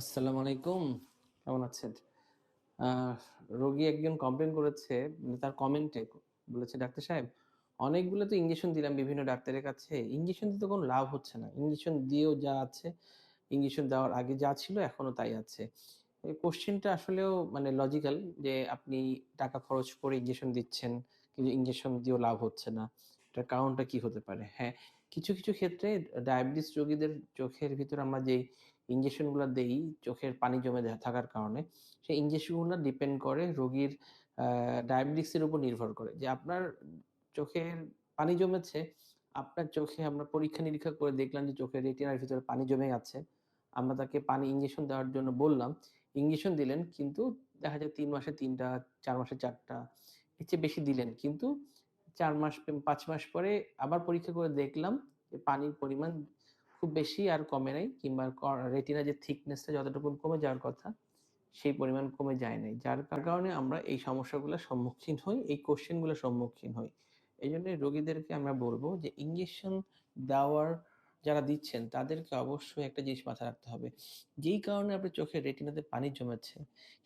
আসসালামু আলাইকুম। কেমন আছেন? রোগী একজন কমপ্লেন করেছে মানে তার কমেন্টে বলেছে, ডাক্তার সাহেব, অনেকগুলো তো ইঞ্জেকশন দিলাম বিভিন্ন ডাক্তারের কাছে। ইঞ্জেকশন দিতে কোনো লাভ হচ্ছে না। ইঞ্জেকশন দিয়েও যা আছে ইঞ্জেকশন দেওয়ার আগে যা ছিল এখনও তাই আছে। এই কোশ্চেনটা আসলেও মানে লজিক্যাল যে আপনি টাকা খরচ করে ইঞ্জেকশন দিচ্ছেন, কিন্তু ইঞ্জেকশন দিয়েও লাভ হচ্ছে না। এটার কারণটা কি হতে পারে? হ্যাঁ কিছু কিছু ক্ষেত্রে ডায়াবেটিস রোগীদের চোখের ভিতর আমরা যেই ইঞ্জেকশনগুলো দেই, চোখের পানি জমে থাকার কারণে, সেই ইঞ্জেকশনগুলো ডিপেন্ড করে রোগীর ডায়াবেটিক্সের উপর নির্ভর করে। যে আপনার চোখের পানি জমেছে, আপনার চোখে আমরা পরীক্ষা নিরীক্ষা করে দেখলাম যে চোখের রেটিনার ভিতরে পানি জমে আছে আমরা তাকে পানি ইঞ্জেকশন দেওয়ার জন্য বললাম। ইঞ্জেকশন দিলেন, কিন্তু দেখা যায় তিন মাসে তিনটা, চার মাসে চারটা, এর চেয়ে বেশি দিলেন। কিন্তু চার মাস পাঁচ মাস পরে আবার পরীক্ষা করে দেখলাম যে পানির পরিমাণ খুব বেশি আর কমে নাই কিংবা রেটিনা যে থিকনেসটা যতটুকু কমে যাওয়ার কথা, সেই পরিমাণ কমে যায় নাই। যার কারণে আমরা এই সমস্যাগুলোর সম্মুখীন হই, এই কোশ্চেনগুলোর সম্মুখীন হই। এই জন্য রোগীদেরকে আমরা বলব যে ইঞ্জেকশন দেওয়ার যারা দিচ্ছেন, তাদেরকে অবশ্যই একটা জিনিস মাথায় রাখতে হবে। যেই কারণে আপনার চোখের রেটিনাতে পানি জমেছে,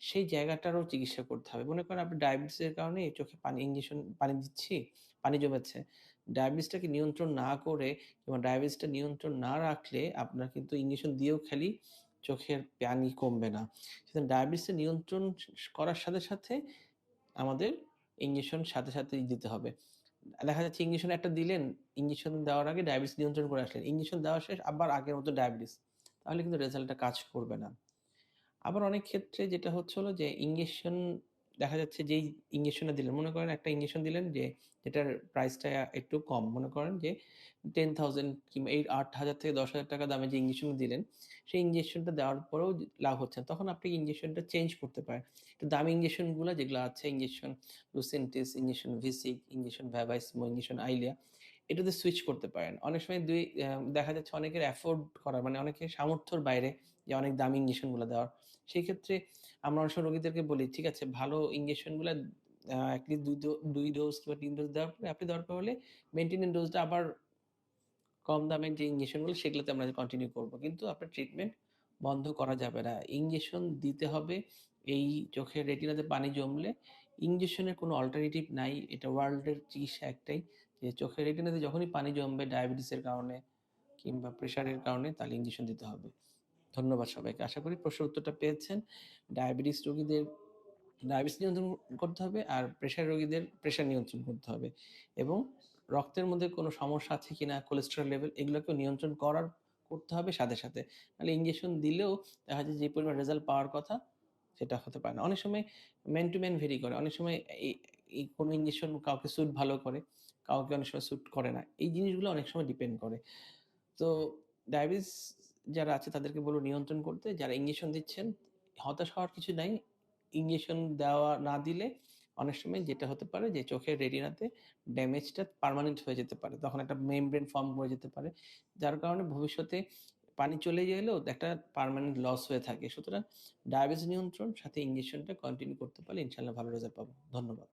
সেই জায়গাটারও চিকিৎসা করতে হবে। মনে করেন আপনি ডায়াবেটিসের কারণে চোখে পানি ইঞ্জেকশন পানি দিচ্ছি, পানি জমেছে। ডায়াবেটিসটাকে নিয়ন্ত্রণ না করে কিংবা ডায়াবেটিসটা নিয়ন্ত্রণ না রাখলে আপনার কিন্তু ইঞ্জেকশন দিয়েও খালি চোখের পানি কমবে না। সুতরাং ডায়াবেটিসটা নিয়ন্ত্রণ করার সাথে সাথে আমাদের ইঞ্জেকশন সাথে সাথে দিতে হবে। দেখা যাচ্ছে ইঞ্জেকশন একটা দিলেন ইঞ্জেকশন দেওয়ার আগে ডায়াবেটিস নিয়ন্ত্রণ করে আসলেন। ইঞ্জেকশন দেওয়া শেষ, আবার আগের মতো ডায়াবেটিস তাহলে কিন্তু রেজাল্টটা কাজ করবে না। আবার অনেক ক্ষেত্রে যেটা হচ্ছে হলো যে ইঞ্জেকশন দেখা যাচ্ছে যেই ইঞ্জেকশনটা দিলেন, মনে করেন একটা ইঞ্জেকশন দিলেন যে যেটার প্রাইসটা একটু কম, মনে করেন যে টেন থাউজেন্ড কিংবা এই আট হাজার থেকে দশ হাজার টাকা দামে যে ইঞ্জেকশন দিলেন, সেই ইঞ্জেকশনটা দেওয়ার পরেও লাভ হচ্ছে না। তখন আপনি ইঞ্জেকশনটা চেঞ্জ করতে পারেন। একটু দামি ইঞ্জেকশনগুলো যেগুলো আছে ইঞ্জেকশন লুসেন্টিস ইঞ্জেকশন ভিসিক ইঞ্জেকশন ভ্যাভাইসমো ইঞ্জেকশন আইলিয়া এটাতে সুইচ করতে পারেন। অনেক সময় দুই দেখা যাচ্ছে অনেকের অ্যাফোর্ড করার মানে অনেকের সামর্থ্যর বাইরে যে অনেক দামি ইঞ্জেকশনগুলো দেওয়ার। সেই ক্ষেত্রে আমরা অনেক সময় রোগীদেরকে বলি, ঠিক আছে, ভালো ইঞ্জেকশনগুলো অ্যাটলিস্ট দুই দুই ডোজ কিংবা তিন ডোজ দেওয়ার পরে আপনি দরকার হলে মেনটেনেন্স ডোজটা আবার কম দামের যে ইঞ্জেকশনগুলো সেগুলোতে আমরা কন্টিনিউ করব। কিন্তু আপনার ট্রিটমেন্ট বন্ধ করা যাবে না। ইঞ্জেকশন দিতে হবে এই চোখের রেটিনাতে পানি জমলে। ইঞ্জেকশনের কোনো অল্টারনেটিভ নাই। এটা ওয়ার্ল্ডের চিকিৎসা একটাই। যে চোখের রেটিনাতে যখনই পানি জমবে ডায়াবেটিসের কারণে কিংবা প্রেশারের কারণে তাহলে ইঞ্জেকশন দিতে হবে। ধন্যবাদ সবাইকে। আশা করি প্রশ্নের উত্তরটা পেয়েছেন। ডায়াবেটিস রোগীদের ডায়াবেটিস নিয়ন্ত্রণ করতে হবে আর প্রেশার রোগীদের প্রেশার নিয়ন্ত্রণ করতে হবে এবং রক্তের মধ্যে কোনো সমস্যা আছে কিনা কোলেস্টেরল লেভেল এগুলোকেও নিয়ন্ত্রণ করার, করতে হবে সাথে সাথে। নাহলে ইঞ্জেকশন দিলেও দেখা যায় যে পরিমাণ রেজাল্ট পাওয়ার কথা সেটা হতে পারে না। অনেক সময় ম্যান টু ম্যান ভেরি করে। অনেক সময় এই কোনো ইঞ্জেকশন কাউকে স্যুট ভালো করে, কাউকে অনেক সময় স্যুট করে না। এই জিনিসগুলো অনেক সময় ডিপেন্ড করে। তো ডায়াবেটিস যারা আছে তাদেরকে বলব নিয়ন্ত্রণ করতে। যারা ইঞ্জেকশন দিচ্ছেন, হতাশ হওয়ার কিছু নাই। ইঞ্জেকশন দেওয়া না দিলে অনেক সময় যেটা হতে পারে যে চোখের রেটিনাতে ড্যামেজটা পার্মানেন্ট হয়ে যেতে পারে। তখন একটা মেমব্রেন ফর্ম করে যেতে পারে। যার কারণে ভবিষ্যতে পানি চলে গেলেও একটা পার্মানেন্ট লস হয়ে থাকে। সুতরাং ডায়াবেটিস নিয়ন্ত্রণ, সাথে ইঞ্জেকশনটা কন্টিনিউ করতে পারলে ইনশাল্লাহ ভালো রেজাল্ট পাবো। ধন্যবাদ।